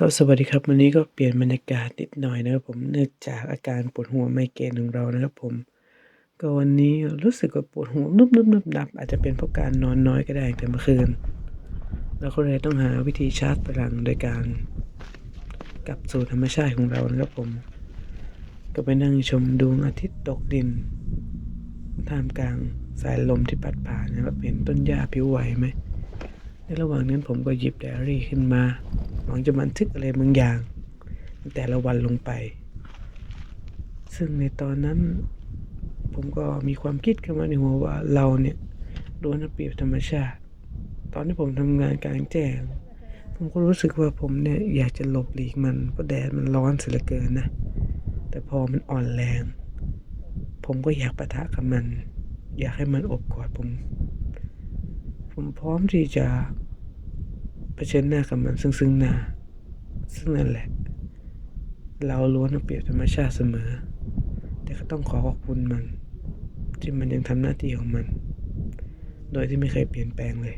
ครับสวัสดีครับ วันนี้ก็เปลี่ยนบรรยากาศนิดหน่อยนะครับผมเนื่องจากอาการปวดหัวไมเกรนของเรานะครับผม ก็วันนี้รู้สึกว่าปวดหัวนุบนุบนุบนับ อาจจะเป็นเพราะการนอนน้อยก็ได้แต่เมื่อคืนเราก็เลยต้องหาวิธีชาร์จพลังโดยการกลับสู่ธรรมชาติของเรานะครับผม ก็ไปนั่งชมดวงอาทิตย์ตกดินท่ามกลางสายลมที่พัดผ่านนะครับเห็นต้นหญ้าผิวไหวไหม ในระหว่างนั้นผมก็หยิบไดอารี่ขึ้นมา หวังจะบันทึกอะไรบางอย่างแต่ละวันลงไป ซึ่งในตอนนั้น ผมก็มีความคิดขึ้นมาในหัวว่าเราเนี่ยโดนเปรียบธรรมชาติ ตอนที่ผมทำงานกลางแจ้ง ผมก็รู้สึกว่าผมเนี่ยอยากจะหลบหลีกมันเพราะแดดมันร้อนเสียเหลือเกินนะ แต่พอมันอ่อนแรง ผมก็อยากปะทะกับมัน อยากให้มันอบกอดผม ผมพร้อมที่จะเผชิญหน้ากับมันซึ่งซึ่งหน้า ซึ่งนั่นแหละ เราล้วนเอาเปรียบธรรมชาติเสมอ แต่ก็ต้องขอขอบคุณมัน ที่มันยังทำหน้าที่ของมัน โดยที่ไม่เคยเปลี่ยนแปลงเลย